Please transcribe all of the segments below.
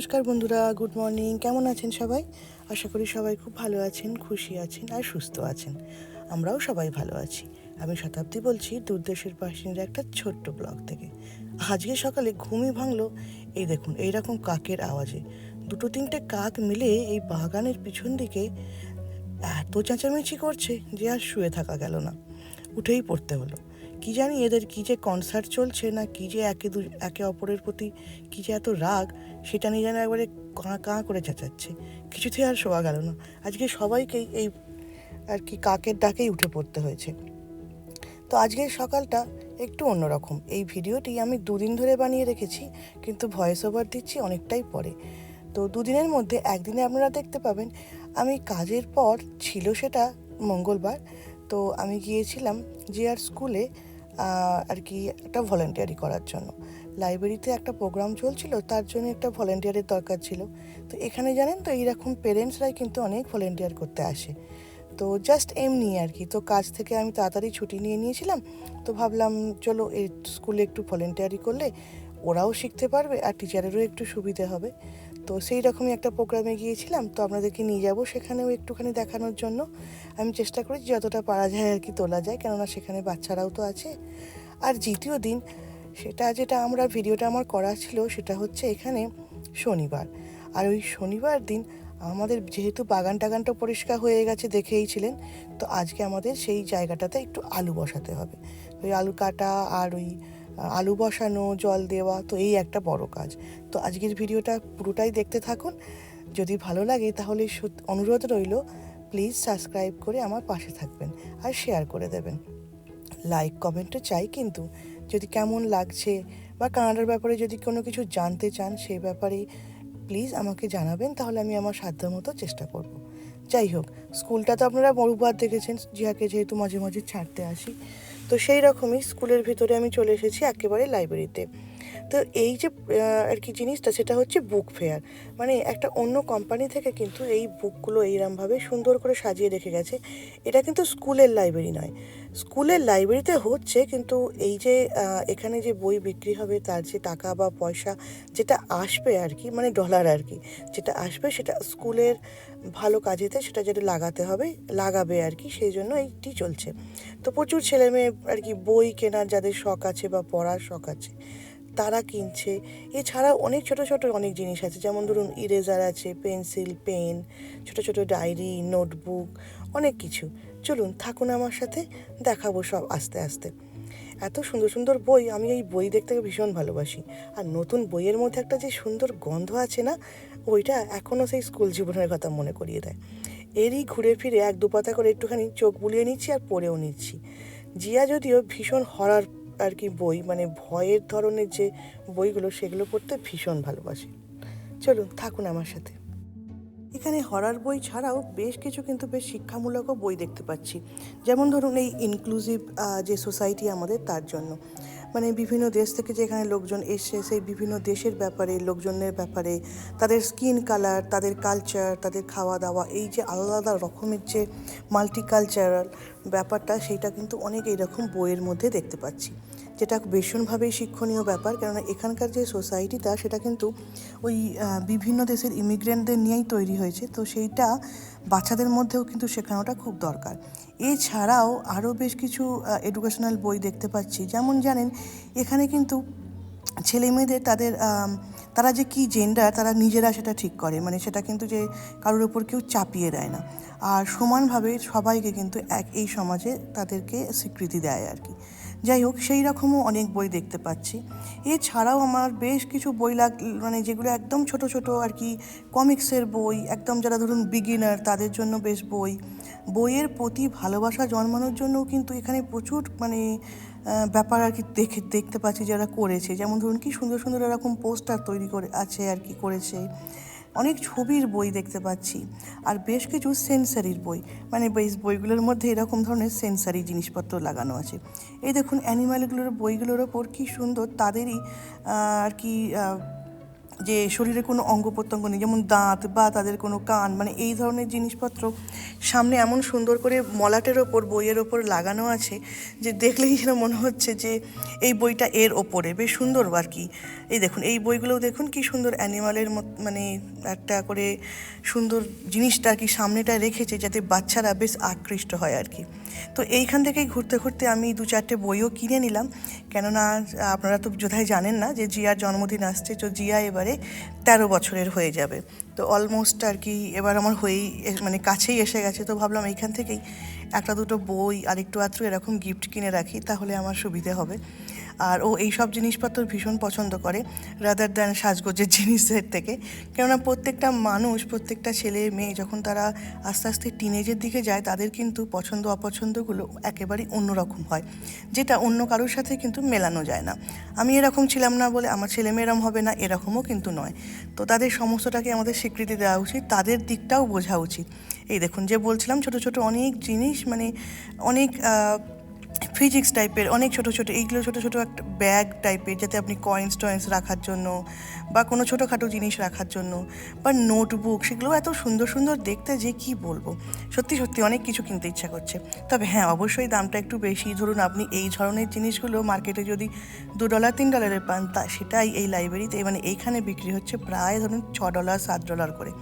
নমস্কার বন্ধুরা good morning কেমন আছেন সবাই? আশা করি সবাই খুব ভালো আছেন, খুশি আছেন আর সুস্থ আছেন। আমরাও সবাই ভালো আছি। আমি শতাব্দী বলছি, দূরদেশের বাসিন্দার একটা ছোট্ট ব্লগ থেকে। আজকে সকালে ঘুমই ভাঙলো। এই দেখুন, এইরকম কাকের আওয়াজে। দুটো তিনটে কাক মিলে এই বাগানের পিছন দিকে এত চেঁচামেচি করছে যে আর শুয়ে থাকা গেল না। উঠেই পড়তে হলো। কি জানি এদের কি যে কনসার্ট চলছে না কি যে একে দু, একে অপরের প্রতি কি যে এত রাগ, সেটা নিয়ে যেন একবারে কাঁ কাঁ করে চেঁচাচ্ছে। কিছুতেই আর শোয়া গেল না। আজকে সবাইকেই এই আর কি কাকের ডাকেই উঠে পড়তে হয়েছে। তো আজকের সকালটা একটু অন্যরকম। এই ভিডিওটি আমি দুদিন ধরে বানিয়ে রেখেছি, কিন্তু ভয়েস ওভার দিচ্ছি অনেকটাই পরে। তো দুদিনের মধ্যে একদিনে আপনারা দেখতে পাবেন, আমি কাজের পর ছিল সেটা মঙ্গলবার, তো আমি গিয়েছিলাম যে আর স্কুলে আর কি একটা ভলেন্টিয়ারি করার জন্য। লাইব্রেরিতে একটা প্রোগ্রাম চলছিল, তার জন্য একটা ভলেন্টিয়ারের দরকার ছিল। তো এখানে জানেন তো, এইরকম পেরেন্টসরাই কিন্তু অনেক ভলেন্টিয়ার করতে আসে। তো জাস্ট এমনি আর কি, তো কাজ থেকে আমি তাড়াতাড়ি ছুটি নিয়ে নিয়েছিলাম। তো ভাবলাম, চলো এই স্কুলে একটু ভলেন্টিয়ারি করলে, ওরাও শিখতে পারবে আর টিচারেরও একটু সুবিধে হবে। তো সেই রকমই একটা প্রোগ্রামে গিয়েছিলাম, তো আপনাদেরকে নিয়ে যাব সেখানেও একটুখানি দেখানোর জন্য। আমি চেষ্টা করি যতটা পারা যায় আর কি তোলা যায়, কেননা সেখানে বাচ্চারাও তো আছে। আর দ্বিতীয় দিন, সেটা যেটা আমরা ভিডিওটা আমার করা ছিল, সেটা হচ্ছে এখানে শনিবার। আর ওই শনিবার দিন আমাদের যেহেতু বাগান টাগানটা পরিষ্কার হয়ে গেছে, দেখেই ছিলেন, তো আজকে আমাদের সেই জায়গাটাতে একটু আলু বসাতে হবে। ওই আলু কাটা আর ওই আলু বসানো, জল দেওয়া, তো এই একটা বড় কাজ। তো আজকের ভিডিওটা পুরোটাই দেখতে থাকুন। যদি ভালো লাগে তাহলে অনুরোধ রইল প্লিজ সাবস্ক্রাইব করে আমার পাশে থাকবেন আর শেয়ার করে দেবেন। লাইক কমেন্টও চাই কিন্তু, যদি কেমন লাগছে বা কানাডার ব্যাপারে যদি কোনো কিছু জানতে চান সেই ব্যাপারে প্লিজ আমাকে জানাবেন, তাহলে আমি আমার সাধ্য মতো চেষ্টা করব। যাই হোক, স্কুলটা তো আপনারা বহুবার দেখেছেন জিয়াকে যেহেতু মাঝে মাঝে ছাড়তে আসি তো সেই রকমই স্কুলের ভিতরে আমি চলে এসেছি একেবারে লাইব্রেরিতে তো এই যে আর কি জিনিসটা সেটা হচ্ছে বুক ফেয়ার মানে একটা অন্য কোম্পানি থেকে কিন্তু এই বুকগুলো এইরমভাবে সুন্দর করে সাজিয়ে রেখে গেছে। এটা কিন্তু স্কুলের লাইব্রেরি নয়। স্কুলের লাইব্রেরিতে হচ্ছে কিন্তু এই যে এখানে যে বই বিক্রি হবে, তার যে টাকা বা পয়সা যেটা আসবে আর কি মানে ডলার আর কি, যেটা আসবে সেটা স্কুলের ভালো কাজেতে সেটা যেটা লাগাতে হবে, লাগাবে আর কি, সেই জন্য এইটি চলছে। তো প্রচুর ছেলে মেয়ে আর কি বই কেনার যাদের শখ আছে বা পড়ার শখ আছে তারা কিনছে। এছাড়াও অনেক ছোট ছোট অনেক জিনিস আছে। যেমন ধরুন ইরেজার আছে পেন্সিল পেন ছোট ছোট ডায়েরি নোটবুক অনেক কিছু। চলুন, থাকুন আমার সাথে, দেখাবো সব আস্তে আস্তে। এত সুন্দর সুন্দর বই, আমি এই বই দেখতে ভীষণ ভালোবাসি। আর নতুন বইয়ের মধ্যে একটা যে সুন্দর গন্ধ আছে না, ওইটা এখনও সেই স্কুল জীবনের কথা মনে করিয়ে দেয়। এরই ঘুরে ফিরে এক দু পাতা করে একটুখানি চোখ বুলিয়ে নিচ্ছি আর পড়েও নিচ্ছি। জিয়া যদিও ভীষণ হরার আর কি বই মানে ভয়ের ধরনের যে বইগুলো, সেগুলো পড়তে ভীষণ ভালোবাসি। চলুন, থাকুন আমার সাথে। এখানে হরার বই ছাড়াও বেশ কিছু কিন্তু বেশ শিক্ষামূলকও বই দেখতে পাচ্ছি। যেমন ধরুন এই ইনক্লুসিভ যে সোসাইটি আমাদের, তার জন্য। মানে বিভিন্ন দেশ থেকে যে এখানে লোকজন এসে সেই বিভিন্ন দেশের ব্যাপারে, লোকজনের ব্যাপারে, তাদের স্কিন কালার তাদের কালচার তাদের খাওয়া দাওয়া এই যে আলাদা আলাদা রকমের যে মাল্টিকালচারাল ব্যাপারটা, সেটা কিন্তু অনেক এইরকম বইয়ের মধ্যে দেখতে পাচ্ছি। যেটা ভীষণভাবেই শিক্ষণীয় ব্যাপার, কেননা এখানকার যে সোসাইটিটা সেটা কিন্তু ওই বিভিন্ন দেশের ইমিগ্রেন্টদের নিয়েই তৈরি হয়েছে। তো সেইটা বাচ্চাদের মধ্যেও কিন্তু শেখানোটা খুব দরকার। এছাড়াও আরও বেশ কিছু এডুকেশনাল বই দেখতে পাচ্ছি। যেমন জানেন, এখানে কিন্তু ছেলে মেয়েদের তাদের তারা যে কি জেন্ডার তারা নিজেরা সেটা ঠিক করে। মানে সেটা কিন্তু যে কারোর ওপর কেউ চাপিয়ে দেয় না। আর সমানভাবে সবাইকে কিন্তু এক, এই সমাজে তাদেরকে স্বীকৃতি দেয় আর কি। যাই হোক, সেই রকমও অনেক বই দেখতে পাচ্ছি। এছাড়াও আমার বেশ কিছু বই লাগ মানে যেগুলো একদম ছোট ছোট আর কি, কমিক্সের বই, একদম যারা ধরুন বিগিনার তাদের জন্য বেশ বই। বইয়ের প্রতি ভালোবাসা জন্মানোর জন্যও কিন্তু এখানে প্রচুর মানে ব্যাপার আর কি দেখে, দেখতে পাচ্ছি যারা করেছে। যেমন ধরুন কি সুন্দর সুন্দর এরকম পোস্টার তৈরি করে, আছে আর কি করেছে। অনেক ছবির বই দেখতে পাচ্ছি। আর বেশ কিছু সেন্সারির বই। মানে বেশ বইগুলোর মধ্যে এরকম ধরনের সেন্সারি জিনিসপত্র লাগানো আছে। এই দেখুন অ্যানিমালগুলোর বইগুলোর ওপর কী সুন্দর তাদেরই আর কি যে শরীরে কোনো অঙ্গ প্রত্যঙ্গ নেই, যেমন দাঁত বা তাদের কোনো কান মানে এই ধরনের জিনিসপত্র সামনে এমন সুন্দর করে মলাটের ওপর, বইয়ের ওপর লাগানো আছে যে দেখলেই যেন মনে হচ্ছে যে এই বইটা এর ওপরে। বেশ সুন্দর আর কি এই দেখুন, এই বইগুলো দেখুন কি সুন্দর অ্যানিমালের মানে একটা করে সুন্দর জিনিসটা কি সামনেটায় রেখেছে যাতে বাচ্চারা বেশ আকৃষ্ট হয় আর কি। তো এইখান থেকেই ঘুরতে ঘুরতে আমি দু চারটে বইও কিনে নিলাম। কেননা, আপনারা তো যোধাই জানেন না যে জিয়ার জন্মদিন আসছে, তো জিয়া এবারে তেরো বছরের হয়ে যাবে। তো অলমোস্ট আর কি এবার আমার হয়েই মানে কাছেই এসে গেছে। তো ভাবলাম এইখান থেকেই একটা দুটো বই আর একটু আধটু এরকম গিফট কিনে রাখি, তাহলে আমার সুবিধে হবে। আর ও এই সব জিনিসপত্র ভীষণ পছন্দ করে রাদার দ্যান সাজগোজের জিনিসের থেকে। কেননা প্রত্যেকটা মানুষ, প্রত্যেকটা ছেলে মেয়ে যখন তারা আস্তে আস্তে টিনেজের দিকে যায়, তাদের কিন্তু পছন্দ অপছন্দগুলো একেবারেই অন্যরকম হয়, যেটা অন্য কারোর সাথে কিন্তু মেলানো যায় না। আমি এরকম ছিলাম না বলে আমার ছেলে মেয়ে এরম হবে না, এরকমও কিন্তু নয়। তো তাদের সমস্তটাকে আমাদের স্বীকৃতি দেওয়া উচিত, তাদের দিকটাও বোঝা উচিত। এই দেখুন, যে বলছিলাম ছোট ছোট অনেক জিনিস মানে অনেক ফিজিক্স টাইপের অনেক ছোট ছোট, এইগুলো ছোট ছোট একটা ব্যাগ টাইপের যাতে আপনি কয়েন্স টয়েন্স রাখার জন্য বা কোনো ছোটোখাটো জিনিস রাখার জন্য বা নোটবুক সেগুলো এত সুন্দর সুন্দর দেখতে যে কি বলব? সত্যি সত্যি অনেক কিছু কিনতে ইচ্ছা করছে। তবে হ্যাঁ অবশ্যই দামটা একটু বেশি। ধরুন আপনি এই ধরনের জিনিসগুলো মার্কেটে যদি দু ডলার তিন ডলারের পান, তা সেটাই এই লাইব্রেরিতে মানে এইখানে বিক্রি হচ্ছে প্রায় ধরুন ছ ডলার সাত ডলার করে।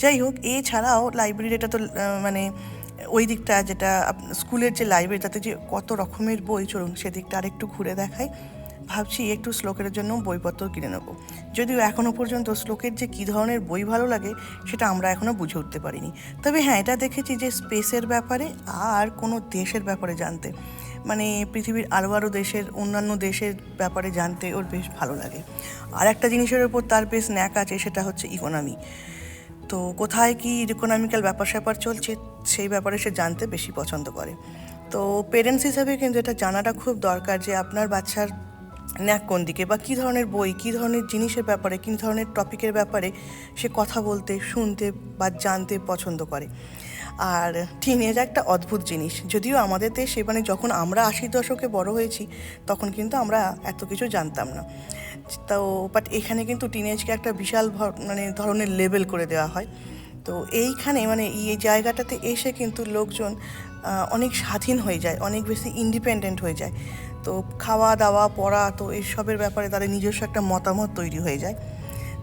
যাই হোক, এছাড়াও লাইব্রেরির এটা তো মানে ওই দিকটা যেটা স্কুলের যে লাইব্রেরি তাতে যে কত রকমের বই, চলুন সেদিকটা আরেকটু ঘুরে দেখাই। ভাবছি একটু শ্লোকের জন্য বইপত্র কিনে নেব। যদিও এখনও পর্যন্ত শ্লোকের যে কী ধরনের বই ভালো লাগে, সেটা আমরা এখনও বুঝে উঠতে পারিনি। তবে হ্যাঁ এটা দেখেছি যে স্পেসের ব্যাপারে আর কোনো দেশের ব্যাপারে জানতে। মানে পৃথিবীর আরও আরও দেশের, অন্যান্য দেশের ব্যাপারে জানতে ওর বেশ ভালো লাগে। আর একটা জিনিসের ওপর তার বেশ ন্যাক আছে, সেটা হচ্ছে ইকোনমি তো কোথায় কি ইকোনমিক্যাল ব্যাপার স্যাপার চলছে, সেই ব্যাপারে সে জানতে বেশি পছন্দ করে। তো পেরেন্টস হিসাবে কিন্তু এটা জানাটা খুব দরকার যে আপনার বাচ্চার ন্যাক কোন দিকে বা কী ধরনের বই, কী ধরনের জিনিসের ব্যাপারে, কী ধরনের টপিকের ব্যাপারে সে কথা বলতে, শুনতে বা জানতে পছন্দ করে। আর টিনেজ একটা অদ্ভুত জিনিস, যদিও আমাদের দেশে মানে যখন আমরা আশির দশকে বড় হয়েছি, তখন কিন্তু আমরা এত কিছু জানতাম না। তো বাট এখানে কিন্তু টিনেজকে একটা বিশাল মানে ধরনের লেবেল করে দেওয়া হয়। তো এইখানে মানে এই জায়গাটাতে এসে কিন্তু লোকজন অনেক স্বাধীন হয়ে যায়, অনেক বেশি ইন্ডিপেন্ডেন্ট হয়ে যায়। তো খাওয়া দাওয়া পড়া, তো এইসবের ব্যাপারে তাদের নিজস্ব একটা মতামত তৈরি হয়ে যায়।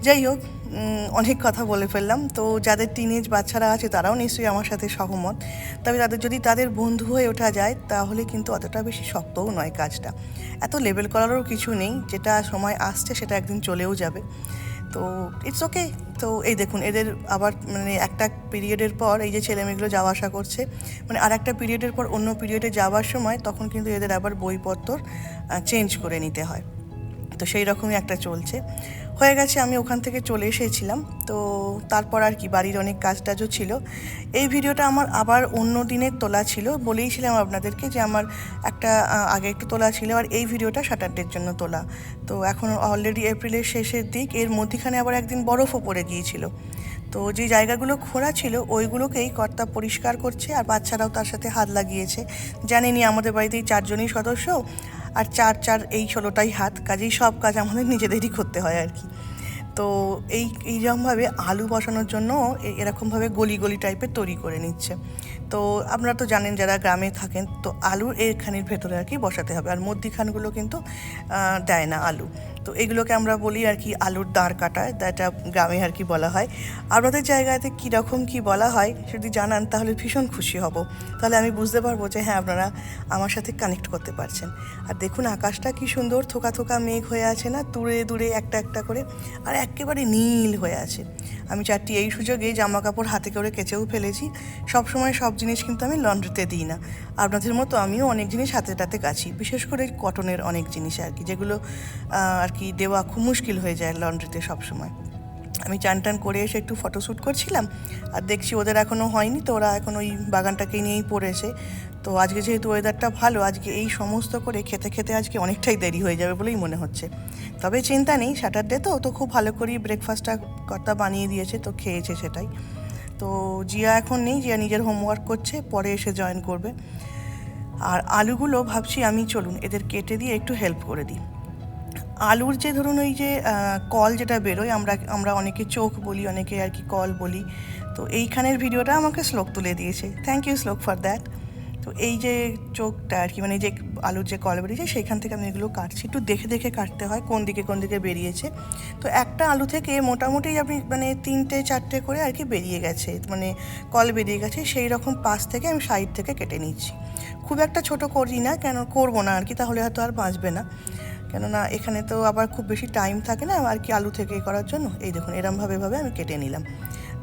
যাই হোক অনেক কথা বলে ফেললাম। তো যাদের টিনেজ বাচ্চারা আছে, তারাও নিশ্চয়ই আমার সাথে সহমত। তবে তাদের, যদি তাদের বন্ধু হয়ে ওঠা যায়, তাহলে কিন্তু অতটা বেশি শক্তও নয় কাজটা। এত লেবেল করারও কিছু নেই, যেটা সময় আসছে, সেটা একদিন চলেও যাবে। তো ইটস ওকে তো এই দেখুন, এদের আবার মানে একটা পিরিয়ডের পর এই যে ছেলেমেয়েগুলো যাওয়া আসা করছে মানে আর একটা পিরিয়ডের পর অন্য পিরিয়ডে যাওয়ার সময় তখন কিন্তু এদের আবার বইপত্র চেঞ্জ করে নিতে হয়। তো সেই রকমই একটা চলছে। হয়ে গেছে, আমি ওখান থেকে চলে এসেছিলাম। তো তারপর আর কি, বাড়ির অনেক কাজ টাজও ছিল। এই ভিডিওটা আমার আবার অন্য দিনের তোলা ছিল। বলেইছিলাম আপনাদেরকে যে আমার একটা আগে একটু তোলা ছিল আর এই ভিডিওটা স্যাটারডের জন্য তোলা। তো এখন অলরেডি এপ্রিলের শেষের দিক, এর মধ্যিখানে আবার একদিন বরফও পড়ে গিয়েছিল। তো যে জায়গাগুলো খোঁড়া ছিল, ওইগুলোকেই কর্তা পরিষ্কার করছে আর বাচ্চারাও তার সাথে হাত লাগিয়েছে। জানেনি আমাদের বাড়িতেই চারজনই সদস্য আর চার চার এই ষোলোটাই হাত, কাজেই সব কাজ আমাদের নিজেদেরই করতে হয় আর কি। তো এই এইরকমভাবে আলু বসানোর জন্য এরকমভাবে গলি গলি টাইপের তৈরি করে নিচ্ছে। তো আপনারা তো জানেন যারা গ্রামে থাকেন, তো আলু এখানের ভেতরে আর কি বসাতে হবে। আর মধ্যিখানগুলো কিন্তু দেয় না আলু। তো এগুলোকে আমরা বলি আর কি আলুর দাঁড় কাটা এটা গ্রামে আর কি বলা হয়। আপনাদের জায়গাতে কীরকম কি বলা হয় যদি জানান তাহলে ভীষণ খুশি হব। তাহলে আমি বুঝতে পারব যে হ্যাঁ আপনারা আমার সাথে কানেক্ট করতে পারছেন। আর দেখুন আকাশটা কি সুন্দর, থোকা থোকা মেঘ হয়ে আছে না, দূরে দূরে একটা একটা করে, আর একেবারে নীল হয়ে আছে। আমি চারটি এই সুযোগে জামা কাপড় হাতে করে কেচেও ফেলেছি। সব সময় সব জিনিস কিন্তু আমি লন্ড্রিতে দিই না। আপনাদের মতো আমিও অনেক জিনিস হাতে টাতে কাছি, বিশেষ করে কটনের অনেক জিনিস আর কি, যেগুলো আর কি দেওয়া খুব মুশকিল হয়ে যায় লন্ড্রিতে সবসময়। আমি চান টান করে এসে একটু ফটোশ্যুট করছিলাম, আর দেখছি ওদের এখনও হয়নি, তো ওরা এখন ওই বাগানটাকে নিয়েই পড়েছে। তো আজকে যেহেতু ওয়েদারটা ভালো, আজকে এই সমস্ত করে খেতে খেতে আজকে অনেকটাই দেরি হয়ে যাবে বলেই মনে হচ্ছে। তবে চিন্তা নেই স্যাটারডে তো তো খুব ভালো করেই ব্রেকফাস্টটা কর্তা বানিয়ে দিয়েছে, তো খেয়েছে সেটাই। তো জিয়া এখন নেই, জিয়া নিজের হোমওয়ার্ক করছে, পরে এসে জয়েন করবে। আর আলুগুলো ভাবছি আমি, চলুন, এদের কেটে দিয়ে একটু হেল্প করে দিই। আলুর যে ধরুন ওই যে কল যেটা বেরোয়, আমরা আমরা অনেকে চোখ বলি, অনেকে আর কি কল বলি, তো এইখানের ভিডিওটা আমাকে শ্লোক তুলে দিয়েছে। Thank you Shlok for that তো এই যে চোখটা আর কি মানে যে আলুর যে কল বেরিয়েছে, সেইখান থেকে আমি এগুলো কাটছি। একটু দেখে দেখে কাটতে হয়, কোন দিকে কোন দিকে বেরিয়েছে। তো একটা আলু থেকে মোটামুটি আপনি মানে তিনটে, চারটে করে আর কি বেরিয়ে গেছে মানে কল বেরিয়ে গেছে, সেই রকম পাশ থেকে আমি সাইড থেকে কেটে নিচ্ছি। খুব একটা ছোট করি না, কেন করব না আর কি, তাহলে হয়তো আর বাঁচবে না। কেননা এখানে তো আবার খুব বেশি টাইম থাকে না আর কি আলু থেকে করার জন্য। এই দেখুন, এরমভাবে ভাবে আমি কেটে নিলাম।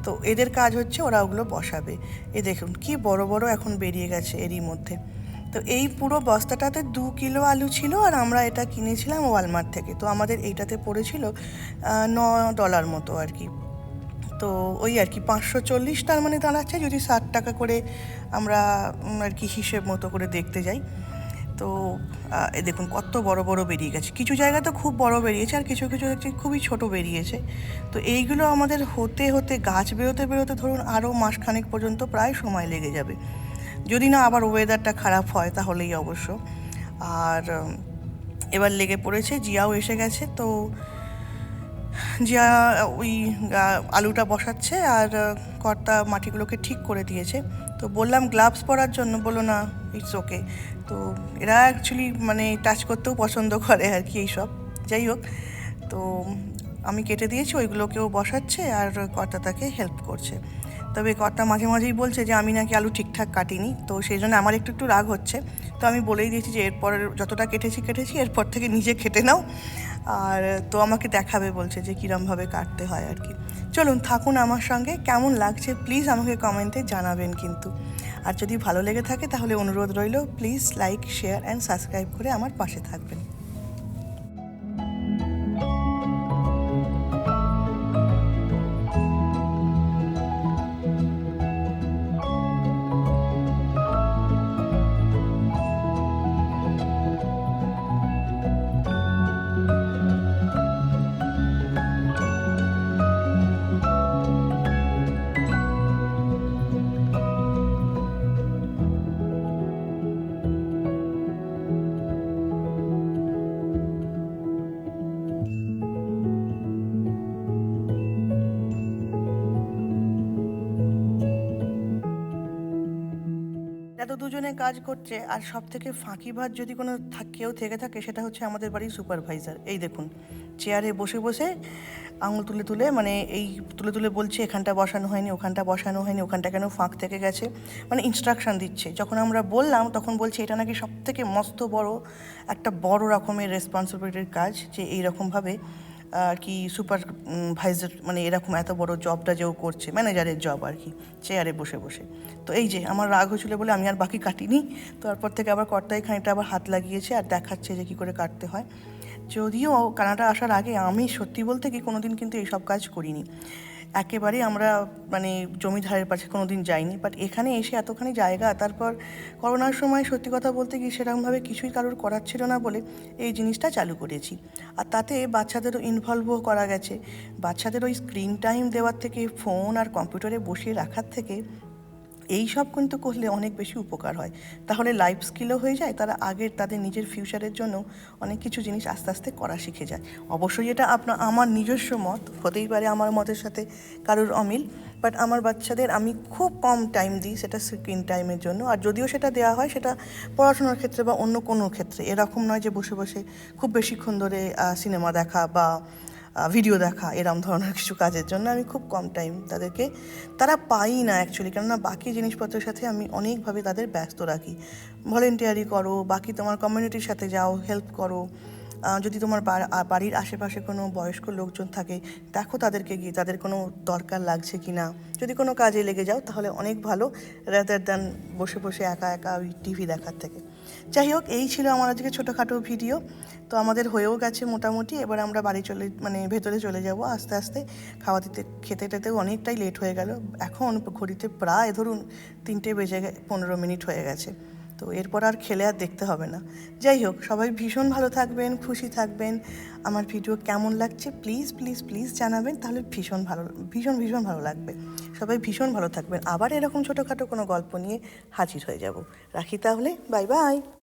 তো এদের কাজ হচ্ছে ওরা ওগুলো বসাবে। এই দেখুন, কি বড় বড় এখন বেরিয়ে গেছে এরই মধ্যে। তো এই পুরো বস্তাটাতে দু কিলো আলু ছিল আর আমরা এটা কিনেছিলাম ওয়ালমার্ট থেকে। তো আমাদের এইটাতে পড়েছিল ন ডলার মতো আর কি। তো ওই আর কি, পাঁচশো চল্লিশ তার মানে দাঁড়াচ্ছে। যদি ষাট টাকা করে আমরা আর কি হিসেব মতো করে দেখতে যাই। তো এই দেখুন কত বড় বড় বেরিয়ে গেছে। কিছু জায়গা তো খুব বড় বেরিয়েছে আর কিছু কিছু দেখছি খুবই ছোট বেরিয়েছে। তো এইগুলো আমাদের হতে হতে, গাছ বেরোতে বেরোতে ধরুন আরও মাসখানেক পর্যন্ত প্রায় সময় লেগে যাবে। যদি না আবার ওয়েদারটা খারাপ হয় তাহলেই অবশ্য। আর এবার লেগে পড়েছে, জিয়াও এসে গেছে, তো জিয়া ওই আলুটা বসাচ্ছে আর কর্তা মাটিগুলোকে ঠিক করে দিয়েছে। তো বললাম গ্লাভস পরার জন্য বলো না ইটস ওকে তো এরা অ্যাকচুয়ালি মানে টাচ করতেও পছন্দ করে আর কি এইসব যাই হোক, তো আমি কেটে দিয়েছি, ওইগুলোকেও বসাচ্ছে আর কর্তা তাকে হেল্প করছে। তবে কর্তা মাঝে মাঝেই বলছে যে আমি নাকি আলু ঠিকঠাক কাটিনি। তো সেই জন্য আমার একটু একটু রাগ হচ্ছে। তো আমি বলেই দিয়েছি যে এরপর যতটা কেটেছি কেটেছি, এরপর থেকে নিজে কেটে নাও। আর তো আমাকে দেখাবে বলছে যে কীরমভাবে কাটতে হয় আর কি। চলুন থাকুন আমার সঙ্গে। কেমন লাগছে প্লিজ আমাকে কমেন্টে জানাবেন কিন্তু। আর যদি ভালো লেগে থাকে তাহলে অনুরোধ রইল, please like, share and subscribe করে আমার পাশে থাকবেন। এত দুজনে কাজ করছে, আর সব থেকে ফাঁকিবাজ যদি কোনো কেউ থেকে থাকে, সেটা হচ্ছে আমাদের বাড়ির সুপারভাইজার এই দেখুন, চেয়ারে বসে বসে আঙুল তুলে তুলে মানে এই তুলে তুলে বলছে, এখানটা বসানো হয়নি, ওখানটা বসানো হয়নি, ওখানটা কেন ফাঁক থেকে গেছে? মানে ইনস্ট্রাকশন দিচ্ছে। যখন আমরা বললাম, তখন বলছে, এটা নাকি সব থেকে মস্ত বড়, একটা বড় রকমের রেসপন্সিবিলিটির কাজ যে এইরকমভাবে কি সুপার ভাইজার মানে এরকম এত বড় জবটা যে ও করছে, ম্যানেজারের জব আর কি, চেয়ারে বসে বসে। তো এই যে আমার রাগ হয়েছিল বলে আমি আর বাকি কাটিনি, তো তারপর থেকে আবার কর্তায় খানিকটা আবার হাত লাগিয়েছে আর দেখাচ্ছে যে কী করে কাটতে হয়। যদিও কানাডা আসার আগে আমি সত্যি বলতে কি কোনোদিন কিন্তু এইসব কাজ করিনি। একেবারে আমরা মানে জমিধারের পাশে কোনো দিন যাইনি বাট এখানে এসে এতখানি জায়গা, তারপর করোনার সময় সত্যি কথা বলতে গিয়ে সেরকমভাবে কিছুই কারোর করার ছিল না বলে এই জিনিসটা চালু করেছি। আর তাতে বাচ্চাদেরও ইনভলভও করা গেছে। বাচ্চাদের ওই স্ক্রিন টাইম দেওয়ার থেকে ফোন আর কম্পিউটারে বসিয়ে রাখার থেকে এই সব কিন্তু করলে অনেক বেশি উপকার হয়। তাহলে লাইফ স্কিলও হয়ে যায়, তারা আগের, তাদের নিজের ফিউচারের জন্য অনেক কিছু জিনিস আস্তে আস্তে করা শিখে যায়। অবশ্যই এটা আপনার আমার নিজস্ব মত, হতেই পারে আমার মতের সাথে কারোর অমিল বাট আমার বাচ্চাদের আমি খুব কম টাইম দিই সেটা স্ক্রিন টাইমের জন্য। আর যদিও সেটা দেওয়া হয়, সেটা পড়াশোনার ক্ষেত্রে বা অন্য কোনো ক্ষেত্রে, এরকম নয় যে বসে বসে খুব বেশিক্ষণ ধরে সিনেমা দেখা বা ভিডিও দেখা, এরম ধরনের কিছু কাজের জন্য আমি খুব কম টাইম তাদেরকে, তারা পাই না অ্যাকচুয়ালি কেননা বাকি জিনিসপত্রের সাথে আমি অনেকভাবে তাদের ব্যস্ত রাখি। ভলেন্টিয়ারি করো, বাকি তোমার কমিউনিটির সাথে যাও হেল্প করো। যদি তোমার বাড়ির আশেপাশে কোনো বয়স্ক লোকজন থাকে, দেখো তাদেরকে গিয়ে, তাদের কোনো দরকার লাগছে কি না যদি কোনো কাজে লেগে যাও, তাহলে অনেক ভালো রাদার দ্যান বসে বসে একা একা ওই টিভি দেখার থেকে। যাই হোক, এই ছিল আমার আজকে ছোটোখাটো ভিডিও। তো আমাদের হয়েও গেছে মোটামুটি, এবার আমরা বাড়ি চলে মানে ভেতরে চলে যাব আস্তে আস্তে। খাওয়া দিতে, খেতে টেতেও অনেকটাই লেট হয়ে গেল। এখন ঘড়িতে প্রায় ধরুন তিনটে বেজে পনেরো মিনিট হয়ে গেছে। তো এরপর আর খেলে আর দেখতে হবে না। যাই হোক, সবাই ভীষণ ভালো থাকবেন, খুশি থাকবেন। আমার ভিডিও কেমন লাগছে প্লিজ প্লিজ প্লিজ জানাবেন, তাহলে ভীষণ ভালো, ভীষণ ভীষণ ভালো লাগবে। সবাই ভীষণ ভালো থাকবেন। আবার এরকম ছোটোখাটো কোনো গল্প নিয়ে হাজির হয়ে যাব। রাখি তাহলে, বাই বাই।